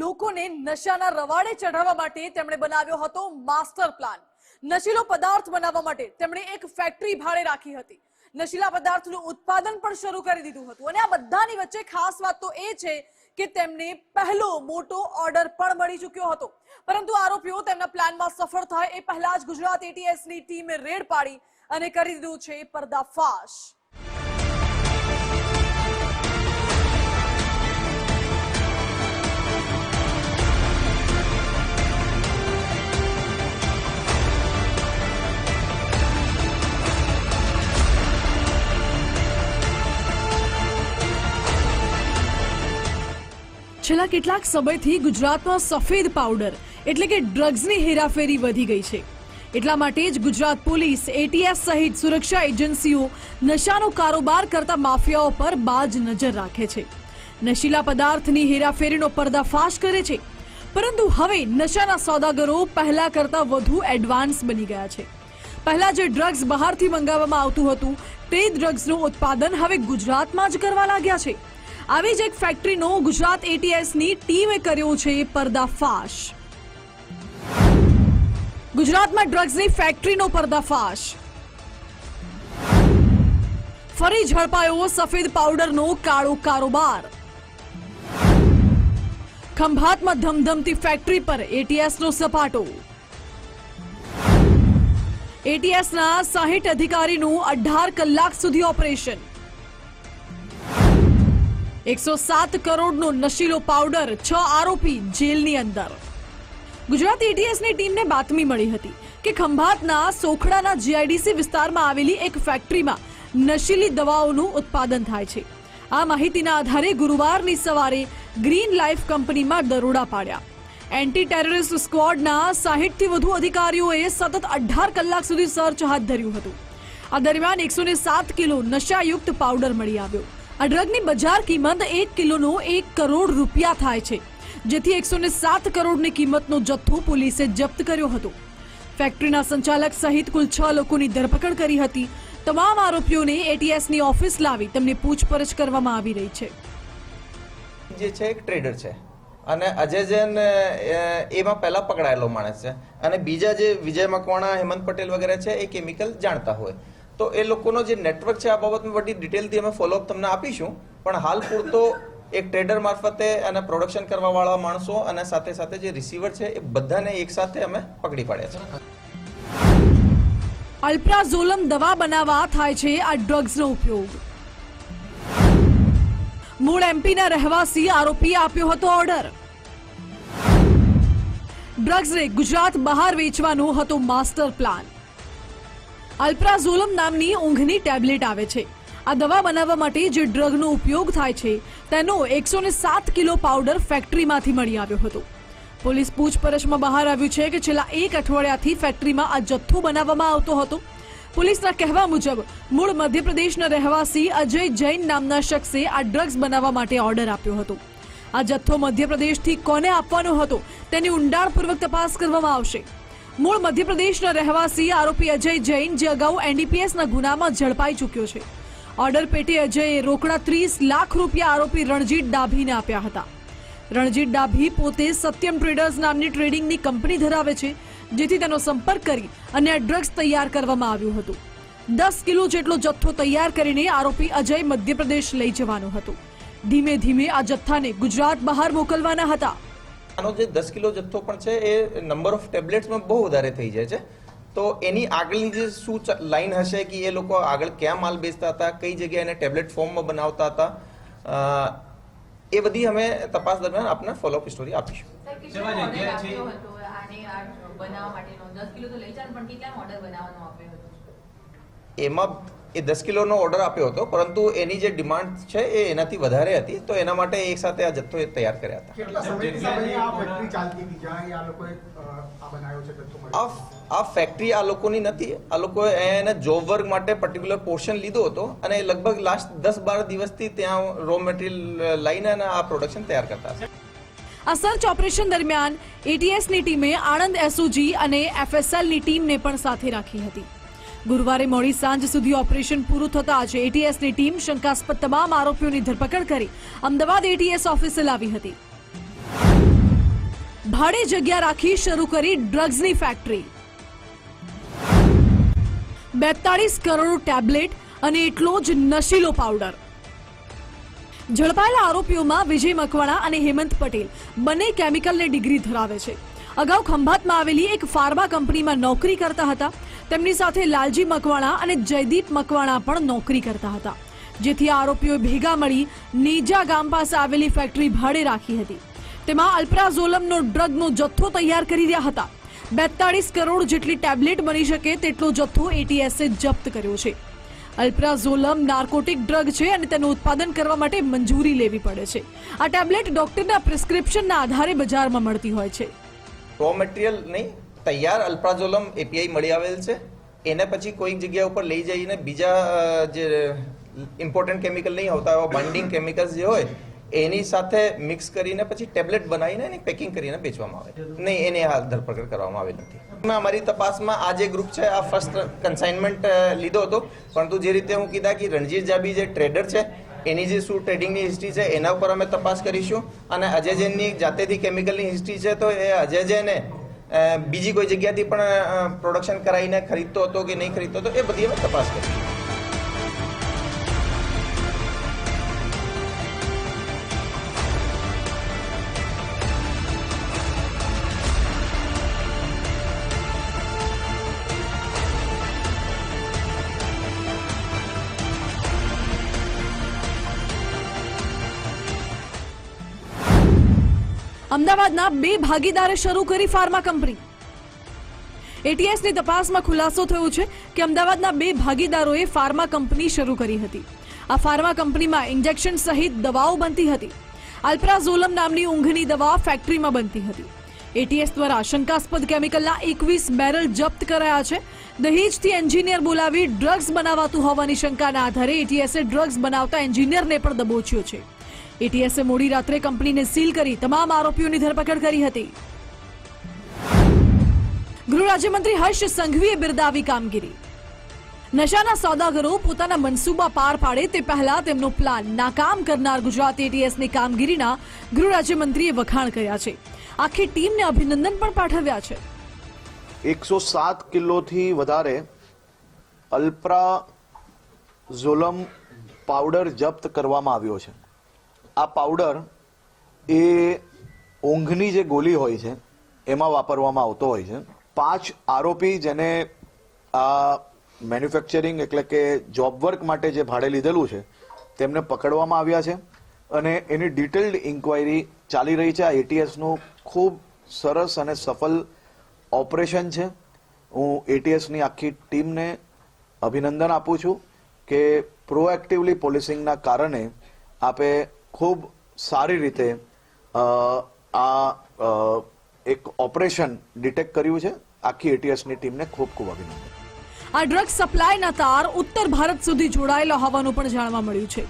લોકોને નશાના રવાડે ચઢાવવા માટે તેમણે બનાવ્યો હતો માસ્ટર પ્લાન. નશીલો પદાર્થ બનાવવા માટે તેમણે એક ફેક્ટરી ભાડે રાખી હતી. નશીલા પદાર્થનું ઉત્પાદન પણ શરૂ કરી દીધું હતું. અને આ બધાની વચ્ચે ખાસ વાત તો એ છે કે તેમને પહેલો મોટો ઓર્ડર પણ મળી ચૂક્યો હતો. પરંતુ આરોપીઓ તેમના પ્લાનમાં સફળ થાય એ પહેલા જ ગુજરાત એટીએસની ટીમે રેડ પાડી અને કરી દીધું છે પર્દાફાશ. છેલ્લા કેટલાક સમયથી ગુજરાતમાં સફેદ પાવડર એટલે કે ડ્રગ્સની હેરાફેરી વધી ગઈ છે. એટલા માટે જ ગુજરાત પોલીસ એટીએસ સહિત સુરક્ષા એજન્સીઓ નશાનો કારોબાર કરતા માફિયાઓ પર બાજ નજર રાખે છે. નશીલા પદાર્થની હેરાફેરીનો પર્દાફાશ કરે છે. પરંતુ હવે નશાના સોદાગરો પહેલા કરતા વધુ એડવાન્સ બની ગયા છે. પહેલા જે ડ્રગ્સ બહારથી મંગાવવામાં આવતું હતું, તે ડ્રગ્સનું ઉત્પાદન હવે ગુજરાતમાં જ કરવા લાગ્યા છે. આવી જ એક ફેક્ટરીનો ગુજરાત એટીએસની ટીમે કર્યો છે પર્દાફાશ. ગુજરાતમાં ડ્રગ્સની ફેક્ટરીનો પર્દાફાશ. ફરી ઝડપાયો સફેદ પાવડરનો કાળો કારોબાર. ખંભાતમાં ધમધમતી ફેક્ટરી પર એટીએસનો સપાટો. એટીએસના સાહીઠ અધિકારીનું અઢાર કલાક સુધી ઓપરેશન એકસો સાત કરોડનો નશીલો પાવડર, છ આરોપી જેલની અંદર. ગુજરાત એટીએસની ટીમને બાતમી મળી હતી કે ખંભાતના સોખડાના જીઆઈડીસી વિસ્તારમાં આવેલી એક ફેક્ટરીમાં નશીલી દવાઓનું ઉત્પાદન થાય છે. આ માહિતીના આધારે ગુરુવારની સવારે ગ્રીન લાઈફ કંપનીમાં દરોડા પાડ્યા. એન્ટી ટેરરિસ્ટ સ્ક્વોડના સાહીઠથી વધુ અધિકારીઓએ સતત અઢાર કલાક સુધી સર્ચ હાથ ધર્યું હતું. આ દરમિયાન એકસો સાત કિલો નશાયુક્ત પાવડર મળી આવ્યો. આ ડ્રગની બજાર કિંમત એક કિલોનો એક કરોડ રૂપિયા થાય છે, જેથી એકસો ને સાત કરોડની કિંમતનો જથ્થો પોલીસે જપ્ત કર્યો હતો. ફેક્ટરીના સંચાલક સહિત કુલ છ લોકોની ધરપકડ કરી હતી. તમામ આરોપીઓને એટીએસની ઓફિસ લાવી તેમની પૂછપરછ કરવામાં આવી રહી છે. જે છે, એક ટ્રેડર છે. અને અજય જૈન એમાં પહેલા પકડાયેલો માણસ છે. અને બીજા જે વિજય મકવાણા, હેમંત પટેલ વગેરે છે, એ કેમિકલ જાણતા હોય. તો એ લોકોનો જે નેટવર્ક છે, આ બાબતમાં બધી ડિટેલથી અમે ફોલોઅપ તમને આપીશું. પણ હાલ પૂરતો એક ટ્રેડર મારફતે અને પ્રોડક્શન કરવાવાળા માણસો અને સાથે સાથે જે રિસીવર છે, એ બધાને એક સાથે અમે પકડી પાડ્યા છે. અલ્પ્રાઝોલમ દવા બનાવવા થાય છે આ ડ્રગ્સનો ઉપયોગ. મૂળ એમપીના રહેવાસી આરોપીએ આપ્યો હતો ઓર્ડર ડ્રગ્સને ગુજરાત બહાર વેચવાનો હતો માસ્ટર પ્લાન અલ્પ્રાઝોલમ નામની ઊંઘની ટેબ્લેટ આવે છે. આ દવા બનાવવા માટે જે ડ્રગનો ઉપયોગ થાય છે, તેનો એકસો સાત કિલો પાવડર ફેક્ટરીમાંથી મળી આવ્યો હતો. પોલીસ પૂછપરછમાં બહાર આવ્યું છે કે છેલ્લા એક અઠવાડિયાથી ફેક્ટરીમાં આ જથ્થો બનાવવામાં આવતો હતો. પોલીસના કહેવા મુજબ, મૂળ મધ્યપ્રદેશના રહેવાસી અજય જૈન નામના શખ્સે આ ડ્રગ્સ બનાવવા માટે ઓર્ડર આપ્યો હતો. આ જથ્થો મધ્યપ્રદેશથી કોને આપવાનો હતો, તેની ઊંડાણપૂર્વક તપાસ કરવામાં આવશે. મૂળ મધ્યપ્રદેશના રહેવાસી આરોપી અજય જૈન, જે અગાઉ એનડીપીએસના ગુનામાં ઝડપાઈ ચૂક્યો છે. ઓર્ડર પેટે અજયે રોકડા ત્રીસ લાખ રૂપિયા આરોપી રણજીત ડાભીને આપ્યા હતા. રણજીત ડાભી પોતે સત્યમ ટ્રેડર્સ નામની ટ્રેડિંગની કંપની ધરાવે છે, જેથી તેનો સંપર્ક કરી અને ડ્રગ્સ તૈયાર કરવામાં આવ્યું હતું. દસ કિલો જેટલો જથ્થો તૈયાર કરીને આરોપી અજય મધ્યપ્રદેશ લઈ જવાનો હતો. ધીમે ધીમે આ જથ્થાને ગુજરાત બહાર મોકલવાના હતા. આનો જે દસ કિલો જથ્થો પણ છે એ નંબર ઓફ ટેબ્લેટ્સમાં બહુ વધારે થઈ જાય છે તો એની આગળની જે શું લાઈન હશે કે એ લોકો આગળ ક્યાં માલ બેચતા હતા કઈ જગ્યાએ એને ટેબ્લેટ ફોર્મમાં બનાવતા હતા એ બધી અમે તપાસ દરમિયાન આપને ફોલોઅપ સ્ટોરી આપીશું બનાવવા માટેનો? દસ કિલો તો લઈ ચાલો, પણ કેટલાનો order બનાવવાનો આપ્યો હતો? એમાં એ દસ કિલોનો ઓર્ડર આપ્યો હતો પરંતુ એની જે ડિમાન્ડ છે એ એનાથી વધારે હતી તો એના માટે એક સાથે આ જથ્થો એ તૈયાર કર્યા હતા. કેટલા સમયથી સમયે આ ફેક્ટરી ચાલતી હતી? જ્યાં આ લોકોએ અ, આ બનાવ્યો છે જથ્થો આ મળ્યો? આ ફેક્ટરી આ લોકોની નથી. આ લોકોએ એને જોબ વર્ક માટે પર્ટિક્યુલર પોર્શન લીધો હતો અને લગભગ લાસ્ટ દસ બાર દિવસથી ત્યાં રો મટીરિયલ લઈને અને આ પ્રોડક્શન તૈયાર કરતા હતા. આ સર્ચ ઓપરેશન દરમિયાન એટીએસની ટીમે આણંદ એસઓજી અને એફએસએલની ટીમને પણ સાથે રાખી હતી. ગુરુવારે મોડી સાંજ સુધી ઓપરેશન પૂરું થતાં જ એટીએસની ટીમ શંકાસ્પદ તમામ આરોપીઓની ધરપકડ કરી અમદાવાદ એટીએસ ઓફિસે લાવી હતી. ભાડે જગ્યા રાખી શરૂ કરી ડ્રગ્સની ફેક્ટરી. બેતાળીસ કરોડ ટેબ્લેટ અને એટલો જ નશીલો પાવડર. ઝડપાયેલા આરોપીઓમાં વિજય મકવાણા અને હેમંત પટેલ. બંને કેમિકલની ડિગ્રી ધરાવે છે. અગાઉ ખંભાતમાં આવેલી એક ફાર્મા કંપનીમાં નોકરી કરતા હતા. તેમની સાથે લાલજી મકવાણા અને જયદીપ મકવાણા પણ નોકરી કરતા હતા, જેથી આરોપીઓ ભેગા મળી નીજા ગામ પાસે આવેલી ફેક્ટરી ભાડે રાખી હતી. તેમાં અલ્પ્રાઝોલમનો ડ્રગનો જથ્થો તૈયાર કરી રહ્યા હતા. બેતાળીસ કરોડ જેટલી ટેબ્લેટ બની શકે તેટલો જથ્થો એટીએસએ જપ્ત કર્યો છે. અલ્પ્રાઝોલમ નાર્કોટિક ડ્રગ છે અને તેનું ઉત્પાદન કરવા માટે મંજૂરી લેવી પડે છે. આ ટેબ્લેટ ડોક્ટરના પ્રિસ્ક્રિપ્શનના આધારે બજારમાં મળતી હોય છે. રો મટીરિયલ નહીં તૈયાર અલ્પ્રાઝોલમ એપીઆઈ મળી આવેલ છે. એને પછી કોઈક જગ્યા ઉપર લઈ જઈને બીજા જે ઇમ્પોર્ટન્ટ કેમિકલ નહીં હોતા એવા બાઇન્ડિંગ કેમિકલ્સ જે હોય એની સાથે મિક્સ કરીને પછી ટેબ્લેટ બનાવીને એની પેકિંગ કરીને વેચવામાં આવે. નહીં એની હાલ ધરપકડ કરવામાં આવી નથી. અમે અમારી તપાસમાં આ જે ગ્રુપ છે આ ફર્સ્ટ કન્સાઇનમેન્ટ લીધો હતો. પરંતુ જે રીતે હું કીધા કે રણજીત જાબી જે ટ્રેડર છે એની જે શું ટ્રેડિંગની હિસ્ટ્રી છે એના ઉપર અમે તપાસ કરીશું. અને અજય જૈનની જાતેથી કેમિકલની હિસ્ટ્રી છે તો એ અજય જૈને બીજી કોઈ જગ્યાથી પણ પ્રોડક્શન કરાવીને ખરીદતો હતો કે નહીં ખરીદતો હતો એ બધી અમે તપાસ કરીશું. અમદાવાદના બે ભાગીદારે શરૂ કરી ફાર્મા કંપની. એટીએસની તપાસમાં ખુલાસો થયો છે કે અમદાવાદના બે ભાગીદારોએ ફાર્મા કંપની શરૂ કરી હતી. આ ફાર્મા કંપનીમાં ઇન્જેક્શન સહિત દવાઓ બનતી હતી. અલ્પ્રાઝોલમ નામની ઊંઘની દવા ફેક્ટરીમાં બનતી હતી. એટીએસ દ્વારા શંકાસ્પદ કેમિકલના એકવીસ બેરલ જપ્ત કરાયા છે. દહેજથી એન્જિનિયર બોલાવી ડ્રગ્સ બનાવાતું હોવાની શંકાના આધારે એટીએસે ડ્રગ્સ બનાવતા એન્જિનિયરને પણ દબોચ્યો છે. એટીએસે મોડી રાત્રે કંપનીને સીલ કરી તમામ આરોપીઓની ધરપકડ કરી હતી. ગૃહ રાજ્યમંત્રી હર્ષ સંઘવીએ બિરદાવી કામગીરી. નશાના સોદાગરો પોતાના મનસૂબા પાર પાડે તે પહેલા તેમનો પ્લાન નાકામ કરનાર ગુજરાત એટીએસની કામગીરીના ગૃહ રાજ્યમંત્રીએ વખાણ કર્યા છે. આખી ટીમને અભિનંદન પણ પાઠવ્યા છે. એકસો સાત કિલોથી વધારે અલ્પ્રા ઝોલમ પાવડર જપ્ત કરવામાં આવ્યો છે. આ પાવડર એ ઊંઘની જે ગોલી હોય છે, એમાં વાપરવામાં આવતો હોય છે. પાંચ આરોપી જેને આ મેન્યુફેક્ચરિંગ એટલે કે જોબ વર્ક માટે જે ભાડે લીધેલું છે, તેમને પકડવામાં આવ્યા છે અને એની ડિટેલ્ડ ઇન્ક્વાયરી ચાલી રહી છે. આ એટીએસનું ખૂબ સરસ અને સફળ ઓપરેશન છે. હું એટીએસની આખી ટીમને અભિનંદન આપું છું કે પ્રોએક્ટિવલી પોલિસિંગના કારણે આપે ખૂબ સારી રીતે આ એક ઓપરેશન ડિટેક્ટ કર્યું છે. આખી એટીએસની ટીમને ખૂબ ખૂબ અભિનંદન. આ ડ્રગ્સ સપ્લાયના તાર ઉત્તર ભારત સુધી જોડાયેલા હોવાનું પણ જાણવા મળ્યું છે.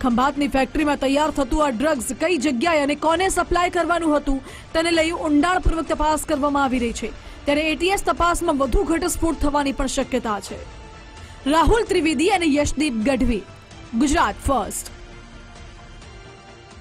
ખંભાતની ફેક્ટરીમાં તૈયાર થતું આ ડ્રગ્સ કઈ જગ્યાએ અને કોને સપ્લાય કરવાનું હતું, તેને લઈ ઊંડાણપૂર્વક તપાસ કરવામાં આવી રહી છે. ત્યારે એટીએસ તપાસમાં વધુ ઘટસ્ફોટ થવાની પણ શક્યતા છે. રાહુલ ત્રિવેદી અને યશદીપ ગઢવી, ગુજરાત ફર્સ્ટ.